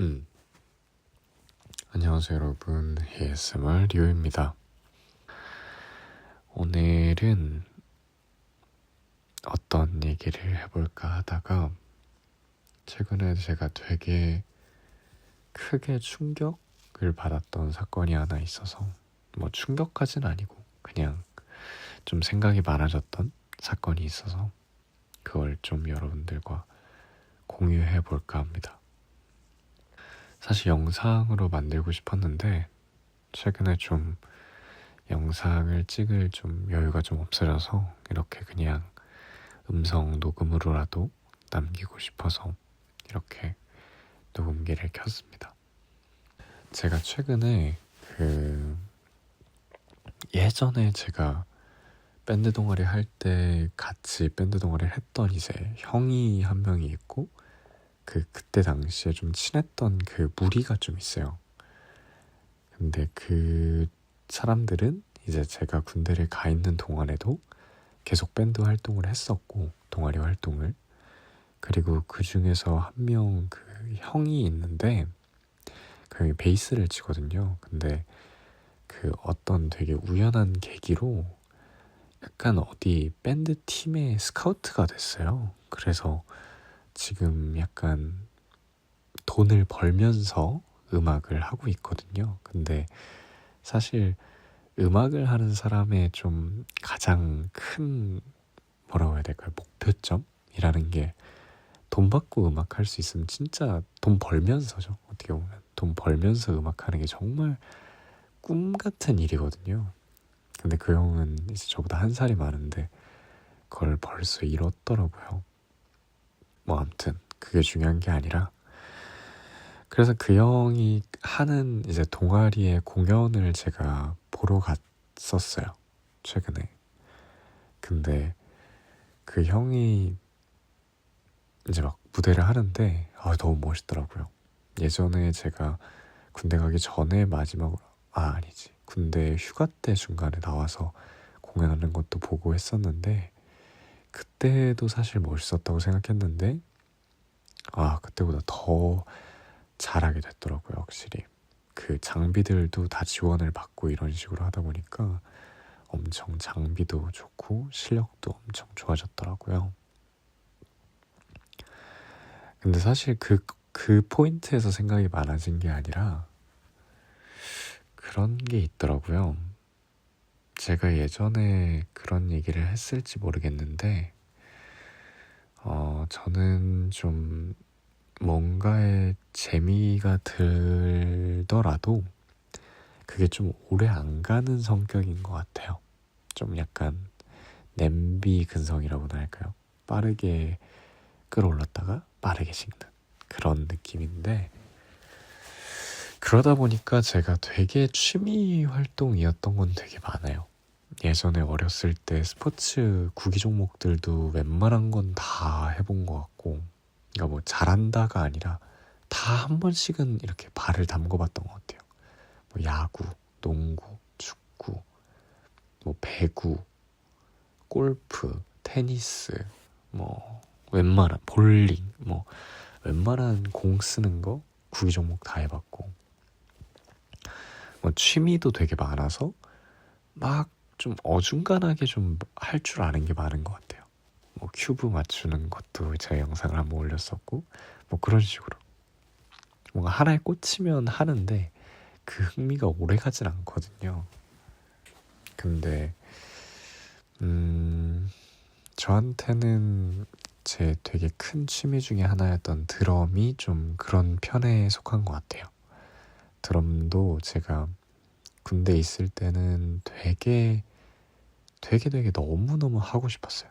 음. 안녕하세요 여러분 ASMR 리오입니다 오늘은 어떤 얘기를 해볼까 하다가 최근에 제가 되게 크게 충격을 받았던 사건이 하나 있어서 뭐 충격까지는 아니고 그냥 좀 생각이 많아졌던 사건이 있어서 그걸 좀 여러분들과 공유해 볼까 합니다. 사실 영상으로 만들고 싶었는데 최근에 좀 영상을 찍을 좀 여유가 좀 없어져서 이렇게 그냥 음성 녹음으로라도 남기고 싶어서 이렇게 녹음기를 켰습니다. 제가 최근에 그 예전에 제가 밴드 동아리 할 때 같이 밴드 동아리를 했던 이제 형이 한 명이 있고 그 그때 당시에 좀 친했던 그 무리가 좀 있어요. 근데 그 사람들은 이제 제가 군대를 가 있는 동안에도 계속 밴드 활동을 했었고 동아리 활동을 그리고 그 중에서 한 명 그 형이 있는데 그 베이스를 치거든요. 근데 그 어떤 되게 우연한 계기로 약간 어디 밴드 팀의 스카우트가 됐어요. 그래서 지금 약간 돈을 벌면서 음악을 하고 있거든요. 근데 사실 음악을 하는 사람의 좀 가장 큰 뭐라고 해야 될까요? 목표점이라는 게 돈 받고 음악 할 수 있으면 진짜 돈 벌면서죠. 어떻게 보면 돈 벌면서 음악 하는 게 정말 꿈 같은 일이거든요. 근데 그 형은 이제 저보다 한 살이 많은데 그걸 벌써 이뤘더라고요. 뭐 아무튼 그게 중요한 게 아니라 그래서 그 형이 하는 이제 동아리의 공연을 제가 보러 갔었어요. 최근에. 근데 그 형이 이제 막 무대를 하는데 아, 너무 멋있더라고요. 예전에 제가 군대 가기 전에 마지막으로 아 아니지 군대 휴가 때 중간에 나와서 공연하는 것도 보고 했었는데 그때도 사실 멋있었다고 생각했는데 아 그때보다 더 잘하게 됐더라고요 확실히 그 장비들도 다 지원을 받고 이런 식으로 하다 보니까 엄청 장비도 좋고 실력도 엄청 좋아졌더라고요 근데 사실 그, 그 포인트에서 생각이 많아진 게 아니라 그런 게 있더라고요. 제가 예전에 그런 얘기를 했을지 모르겠는데, 어, 저는 좀 뭔가에 재미가 들더라도 그게 좀 오래 안 가는 성격인 것 같아요. 좀 약간 냄비 근성이라고나 할까요? 빠르게 끌어올랐다가 빠르게 식는 그런 느낌인데, 그러다 보니까 제가 되게 취미 활동이었던 건 되게 많아요. 예전에 어렸을 때 스포츠 구기 종목들도 웬만한 건 다 해본 것 같고, 그러니까 뭐 잘한다가 아니라 다 한 번씩은 이렇게 발을 담궈봤던 것 같아요. 뭐 야구, 농구, 축구, 뭐 배구, 골프, 테니스, 뭐 웬만한 볼링, 뭐 웬만한 공 쓰는 거 구기 종목 다 해봤고 뭐 취미도 되게 많아서 막 좀 어중간하게 좀 할 줄 아는 게 많은 것 같아요. 뭐 큐브 맞추는 것도 제 영상을 한번 올렸었고 뭐 그런 식으로 뭔가 하나에 꽂히면 하는데 그 흥미가 오래 가진 않거든요. 근데 음 저한테는 제 되게 큰 취미 중에 하나였던 드럼이 좀 그런 편에 속한 것 같아요. 드럼도 제가 군대 있을 때는 되게 되게 되게 너무너무 하고 싶었어요.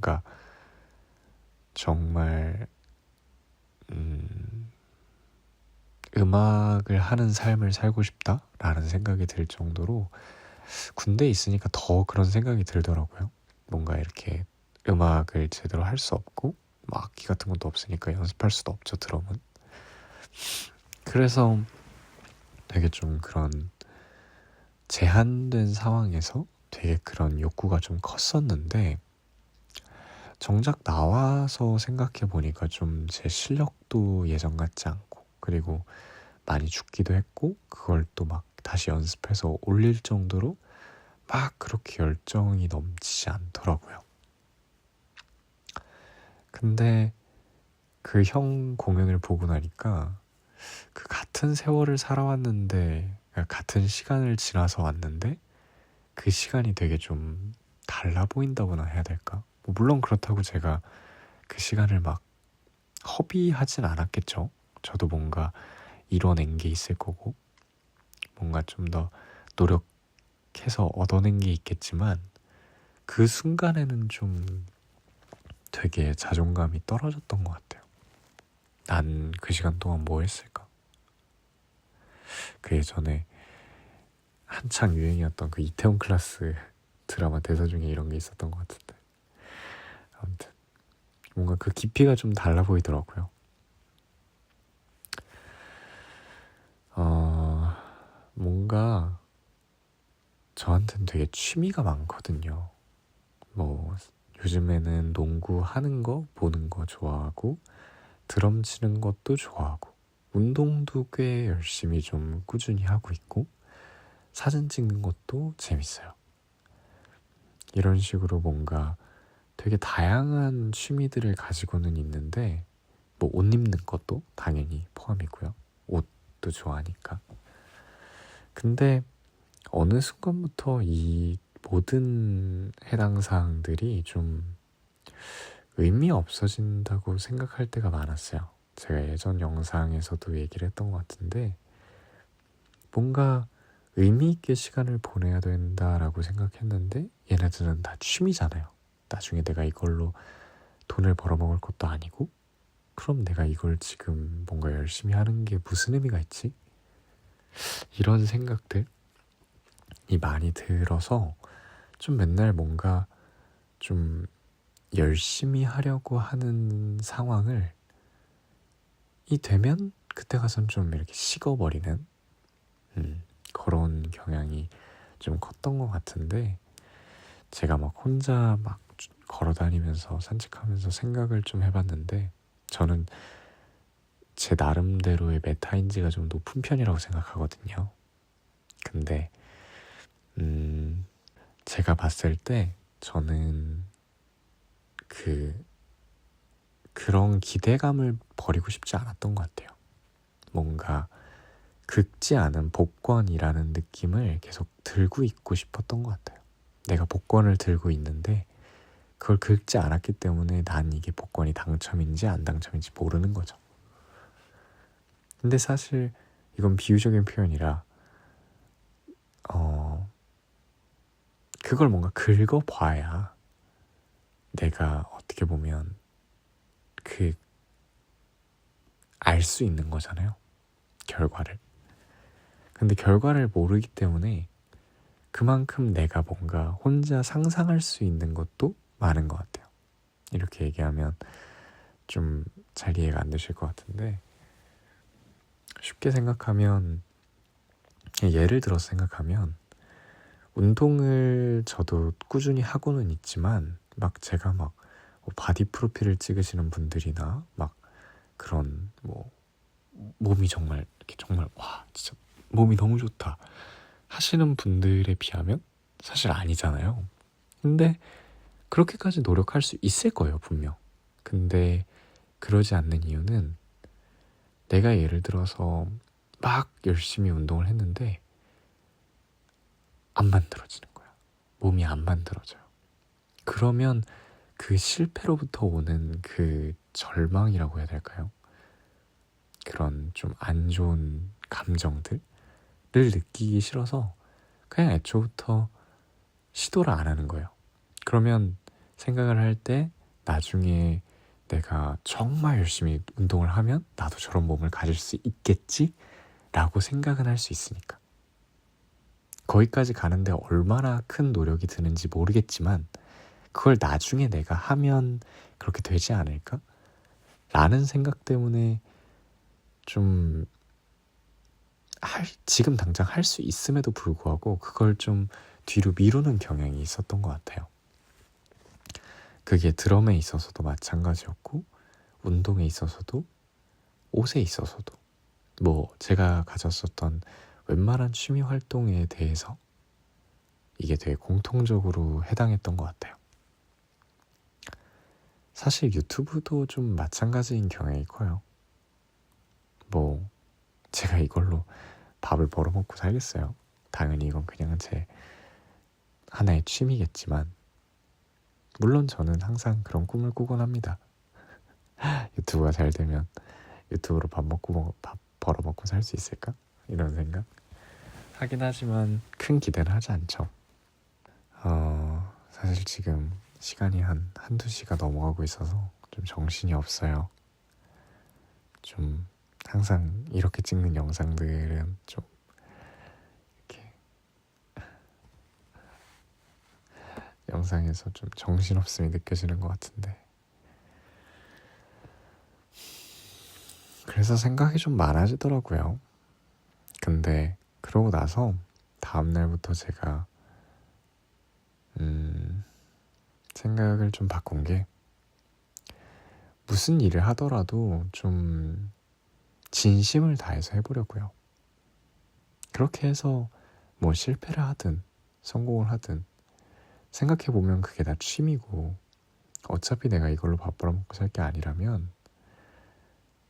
그러니까 정말 음, 음악을 하는 삶을 살고 싶다라는 생각이 들 정도로 군대에 있으니까 더 그런 생각이 들더라고요. 뭔가 이렇게 음악을 제대로 할 수 없고 뭐 악기 같은 것도 없으니까 연습할 수도 없죠 드럼은. 그래서 되게 좀 그런 제한된 상황에서 되게 그런 욕구가 좀 컸었는데 정작 나와서 생각해 보니까 좀 제 실력도 예전 같지 않고 그리고 많이 죽기도 했고 그걸 또 막 다시 연습해서 올릴 정도로 막 그렇게 열정이 넘치지 않더라고요. 근데 그 형 공연을 보고 나니까 그 같은 세월을 살아왔는데 같은 시간을 지나서 왔는데 그 시간이 되게 좀 달라 보인다고나 해야 될까? 뭐 물론 그렇다고 제가 그 시간을 막 허비하진 않았겠죠. 저도 뭔가 이뤄낸 게 있을 거고 뭔가 좀 더 노력해서 얻어낸 게 있겠지만 그 순간에는 좀 되게 자존감이 떨어졌던 것 같아요. 난 그 시간 동안 뭐 했을까? 그 예전에 한창 유행이었던 그 이태원 클라스 드라마 대사 중에 이런 게 있었던 것 같은데 아무튼 뭔가 그 깊이가 좀 달라 보이더라고요. 어, 뭔가 저한테는 되게 취미가 많거든요. 뭐 요즘에는 농구 하는 거 보는 거 좋아하고 드럼 치는 것도 좋아하고 운동도 꽤 열심히 좀 꾸준히 하고 있고 사진 찍는 것도 재밌어요. 이런 식으로 뭔가 되게 다양한 취미들을 가지고는 있는데 뭐 옷 입는 것도 당연히 포함이고요. 옷도 좋아하니까. 근데 어느 순간부터 이 모든 해당 사항들이 좀 의미 없어진다고 생각할 때가 많았어요. 제가 예전 영상에서도 얘기를 했던 것 같은데 뭔가 의미 있게 시간을 보내야 된다라고 생각했는데 얘네들은 다 취미잖아요. 나중에 내가 이걸로 돈을 벌어먹을 것도 아니고 그럼 내가 이걸 지금 뭔가 열심히 하는 게 무슨 의미가 있지? 이런 생각들이 많이 들어서 좀 맨날 뭔가 좀 열심히 하려고 하는 상황을 이 되면 그때 가선 좀 이렇게 식어버리는 음, 그런 경향이 좀 컸던 것 같은데 제가 막 혼자 막 걸어 다니면서 산책하면서 생각을 좀 해봤는데 저는 제 나름대로의 메타인지가 좀 높은 편이라고 생각하거든요. 근데 음 제가 봤을 때 저는 그 그런 기대감을 버리고 싶지 않았던 것 같아요. 뭔가 긁지 않은 복권이라는 느낌을 계속 들고 있고 싶었던 것 같아요. 내가 복권을 들고 있는데 그걸 긁지 않았기 때문에 난 이게 복권이 당첨인지 안 당첨인지 모르는 거죠. 근데 사실 이건 비유적인 표현이라 어 그걸 뭔가 긁어봐야 내가 어떻게 보면 그 알 수 있는 거잖아요. 결과를. 근데 결과를 모르기 때문에 그만큼 내가 뭔가 혼자 상상할 수 있는 것도 많은 것 같아요. 이렇게 얘기하면 좀 잘 이해가 안 되실 것 같은데 쉽게 생각하면 예를 들어서 생각하면 운동을 저도 꾸준히 하고는 있지만 막 제가 막 바디 프로필을 찍으시는 분들이나 막 그런 뭐 몸이 정말 이렇게 정말 와 진짜 몸이 너무 좋다 하시는 분들에 비하면 사실 아니잖아요. 근데 그렇게까지 노력할 수 있을 거예요, 분명. 근데 그러지 않는 이유는 내가 예를 들어서 막 열심히 운동을 했는데 안 만들어지는 거야. 몸이 안 만들어져요. 그러면 그 실패로부터 오는 그 절망이라고 해야 될까요? 그런 좀 안 좋은 감정들을 느끼기 싫어서 그냥 애초부터 시도를 안 하는 거예요. 그러면 생각을 할 때 나중에 내가 정말 열심히 운동을 하면 나도 저런 몸을 가질 수 있겠지? 라고 생각은 할 수 있으니까. 거기까지 가는데 얼마나 큰 노력이 드는지 모르겠지만 그걸 나중에 내가 하면 그렇게 되지 않을까? 라는 생각 때문에 좀 할, 지금 당장 할 수 있음에도 불구하고 그걸 좀 뒤로 미루는 경향이 있었던 것 같아요. 그게 드럼에 있어서도 마찬가지였고 운동에 있어서도 옷에 있어서도 뭐 제가 가졌었던 웬만한 취미 활동에 대해서 이게 되게 공통적으로 해당했던 것 같아요. 사실 유튜브도 좀 마찬가지인 경향이 커요. 뭐 제가 이걸로 밥을 벌어먹고 살겠어요. 당연히 이건 그냥 제 하나의 취미겠지만 물론 저는 항상 그런 꿈을 꾸곤 합니다. 유튜브가 잘 되면 유튜브로 밥 먹고 먹- 밥 벌어먹고 살 수 있을까? 이런 생각 하긴 하지만 큰 기대는 하지 않죠. 어, 사실 지금 시간이 한 한두 시가 넘어가고 있어서 좀 정신이 없어요. 좀 항상 이렇게 찍는 영상들은 좀 이렇게 영상에서 좀 정신없음이 느껴지는 것 같은데 그래서 생각이 좀 많아지더라고요. 근데 그러고 나서 다음 날부터 제가 음, 생각을 좀 바꾼 게 무슨 일을 하더라도 좀 진심을 다해서 해보려고요. 그렇게 해서 뭐 실패를 하든 성공을 하든 생각해보면 그게 다 취미고 어차피 내가 이걸로 밥 벌어먹고 살 게 아니라면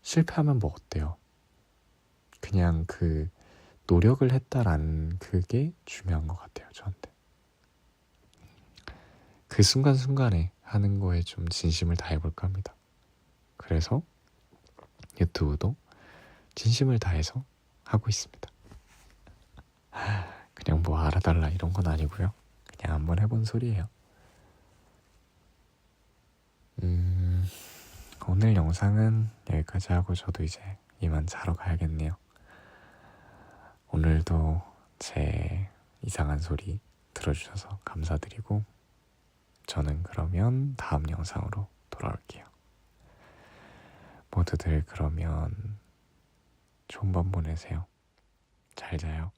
실패하면 뭐 어때요? 그냥 그 노력을 했다라는 그게 중요한 것 같아요, 저한테. 그 순간순간에 하는 거에 좀 진심을 다해볼까 합니다. 그래서 유튜브도 진심을 다해서 하고 있습니다. 그냥 뭐 알아달라 이런 건 아니고요. 그냥 한번 해본 소리예요. 음, 오늘 영상은 여기까지 하고 저도 이제 이만 자러 가야겠네요. 오늘도 제 이상한 소리 들어주셔서 감사드리고 저는 그러면 다음 영상으로 돌아올게요. 모두들 그러면 좋은 밤 보내세요. 잘 자요.